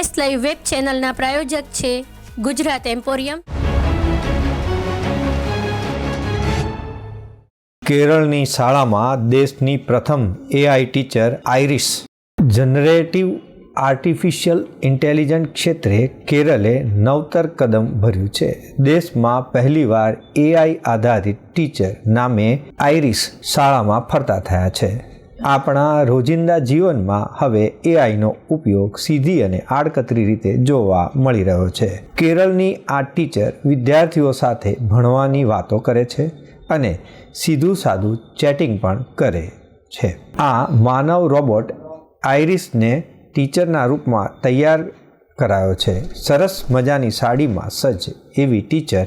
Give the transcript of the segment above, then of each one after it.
First live web ચેનલના પ્રાયોજક છે Gujarat emporium. કેરળની શાળામાં દેશની પ્રથમ AI teacher Iris generative artificial intelligence ક્ષેત્રે કેરળે નવતર કદમ ભર્યું છે. દેશમાં પહેલીવાર એઆઈ આધારિત ટીચર નામે આઈરિસ શાળામાં ફરતા થયા છે. આપણા રોજિંદા જીવનમાં હવે એઆઈનો ઉપયોગ સીધી અને આડકતરી રીતે જોવા મળી રહ્યો છે. કેરળની આ ટીચર વિદ્યાર્થીઓ સાથે ભણવાની વાતો કરે છે અને સીધું સાદું ચેટિંગ પણ કરે છે. આ માનવ રોબોટ આઈરિસને ટીચરના રૂપમાં તૈયાર કરાયો છે. સરસ મજાની સાડીમાં સજ્જ એવી ટીચર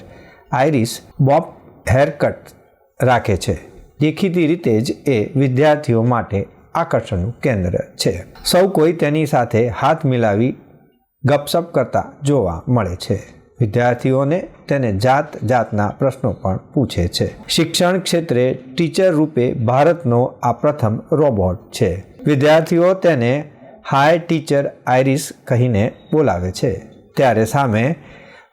આઈરિસ બોબ હેરકટ રાખે છે. દેખીતી રીતે જ એ વિદ્યાર્થીઓ માટે આકર્ષણનું કેન્દ્ર છે. સૌ કોઈ તેની સાથે હાથ મિલાવી ગપસપ કરતા જોવા મળે છે. વિદ્યાર્થીઓને તેને જાત જાતના પ્રશ્નો પણ પૂછે છે. શિક્ષણ ક્ષેત્રે ટીચર રૂપે ભારતનો આ પ્રથમ રોબોટ છે. વિદ્યાર્થીઓ તેને હાય ટીચર આઈરિસ કહીને બોલાવે છે. ત્યારે સામે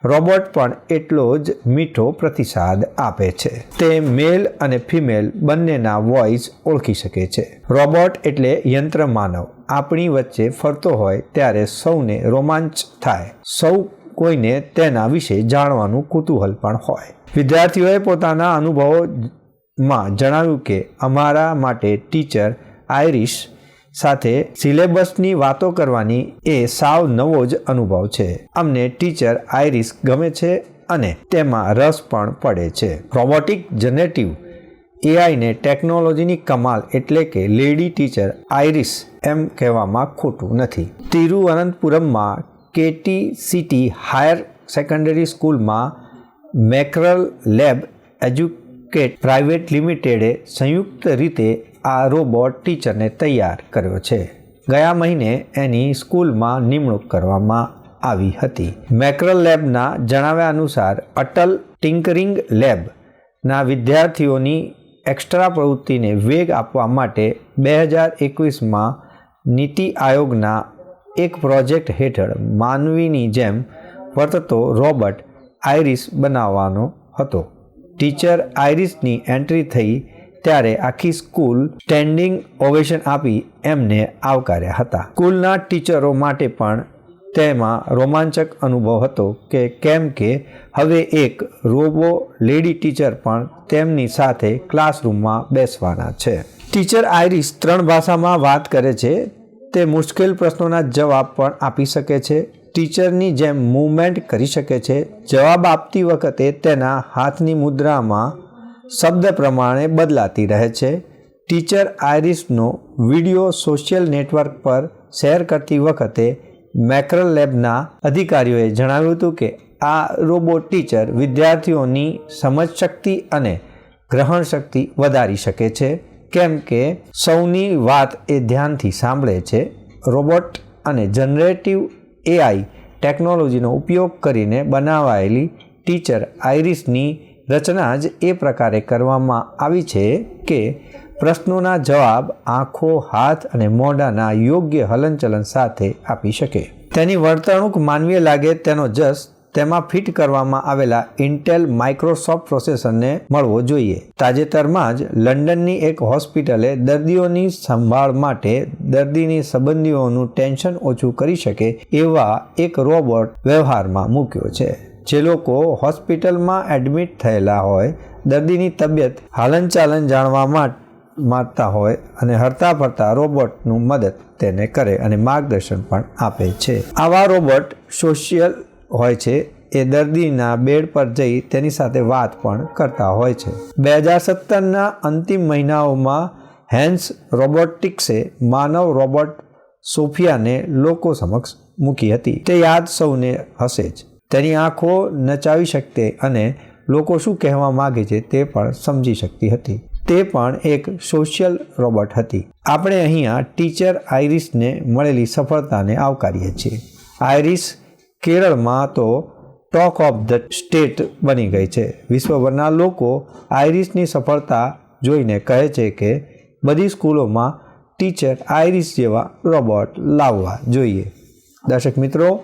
રોબોટ પણ એટલો જ મીઠો પ્રતિસાદ આપે છે. તે મેલ અને ફિમેલ બંનેના વોઇસ ઓળખી શકે છે. રોબોટ એટલે યંત્ર માનવ. આપણી વચ્ચે ફરતો હોય ત્યારે સૌને રોમાંચ થાય. સૌ કોઈને તેના વિશે જાણવાનું કુતૂહલ પણ હોય. વિદ્યાર્થીઓએ પોતાના અનુભવોમાં જણાવ્યું કે અમારા માટે ટીચર આઈરિશ સાથે સિલેબસની વાતો કરવાની એ સાવ નવો જ અનુભવ છે. અમને ટીચર આઈરિસ ગમે છે અને તેમાં રસ પણ પડે છે. રોબોટિક જનરેટિવ એઆઈને ટેકનોલોજીની કમાલ એટલે કે લેડી ટીચર આઈરિસ એમ કહેવામાં ખોટું નથી. તિરુવનંતપુરમમાં કેટી સિટી હાયર સેકન્ડરી સ્કૂલમાં મેકરલ લેબ એજ્યુકેટ પ્રાઇવેટ લિમિટેડે સંયુક્ત રીતે આ રોબોટ ટીચરને તૈયાર કર્યો છે. ગયા મહિને એની સ્કૂલમાં નિમણૂક કરવામાં આવી હતી. મેક્રલ લેબના જણાવ્યા અનુસાર, અટલ ટિંકરિંગ લેબના વિદ્યાર્થીઓની એક્સ્ટ્રા પ્રવૃત્તિને વેગ આપવા માટે બે હજાર એકવીસમાં નીતિ આયોગના એક પ્રોજેક્ટ હેઠળ માનવીની જેમ વર્તતો રોબોટ આઈરિસ બનાવવાનો હતો. ટીચર આઈરિસની એન્ટ્રી થઈ ત્યારે આખી સ્કૂલ સ્ટેન્ડિંગ ઓવેશન આપી એમને આવકાર્યા હતા. સ્કૂલના ટીચરો માટે પણ તેમાં રોમાંચક અનુભવ હતો કે કેમ કે હવે એક રોબો લેડી ટીચર પણ તેમની સાથે ક્લાસરૂમમાં બેસવાના છે. ટીચર આઈરિસ ત્રણ ભાષામાં વાત કરે છે. તે મુશ્કેલ પ્રશ્નોના જવાબ પણ આપી શકે છે. ટીચરની જેમ મૂવમેન્ટ કરી શકે છે. જવાબ આપતી વખતે તેના હાથની મુદ્રામાં શબ્દ પ્રમાણે બદલાતી રહે છે. ટીચર આઈરિસનો વીડિયો સોશિયલ નેટવર્ક પર શેર કરતી વખતે મેક્રલ લેબના અધિકારીઓએ જણાવ્યું હતું કે, આ રોબોટ ટીચર વિદ્યાર્થીઓની સમજશક્તિ અને ગ્રહણ શક્તિ વધારી શકે છે. કેમ કે, સૌની વાત એ ધ્યાનથી સાંભળે છે. રોબોટ અને જનરેટિવ એઆઈ ટેકનોલોજીનો ઉપયોગ કરીને બનાવાયેલી ટીચર આઈરિસની રચના જ એ પ્રકારે કરવામાં આવી છે કે પ્રશ્નોના જવાબ આંખો, હાથ અને મોઢાના યોગ્ય હલનચલન સાથે આપી શકે. તેની વર્તણૂક માનવીય લાગે તેનો જસ તેમાં ફિટ કરવામાં આવેલા ઇન્ટેલ માઇક્રોસોફ્ટ પ્રોસેસરને મળવો જોઈએ. તાજેતરમાં જ લંડનની એક હોસ્પિટલે દર્દીઓની સંભાળ માટે દર્દીની સંબંધીઓનું ટેન્શન ઓછું કરી શકે એવા એક રોબોટ વ્યવહારમાં મૂક્યો છે. જે લોકો હોસ્પિટલમાં એડમિટ થયેલા હોય, દર્દીની તબિયત હાલનચાલન જાણવા માટે માગતા હોય અને હરતા ફરતા રોબોટનું મદદ તેને કરે અને માર્ગદર્શન પણ આપે છે. આવા રોબોટ સોશિયલ હોય છે, એ દર્દીના બેડ પર જઈ તેની સાથે વાત પણ કરતા હોય છે. બે હજાર સત્તરના અંતિમ મહિનાઓમાં હેન્સ રોબોટિક્સે માનવ રોબોટ સોફિયાને લોકો સમક્ષ મૂકી હતી. તે યાદ સૌને હશે જ. તેની આંખો નચાવી શકતે અને લોકો શું કહેવા માગે છે તે પણ સમજી શકતી હતી. તે પણ એક સોશિયલ રોબોટ હતી. આપણે અહીંયા ટીચર આઈરિસને મળેલી સફળતાને આવકારીએ છીએ. આઈરિસ કેરળમાં તો ટોક ઓફ ધ સ્ટેટ બની ગઈ છે. વિશ્વભરના લોકો આઈરિસની સફળતા જોઈને કહે છે કે બધી સ્કૂલોમાં ટીચર આઈરિસ જેવા રોબોટ લાવવા જોઈએ. દર્શક મિત્રો